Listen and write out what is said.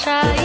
আশায়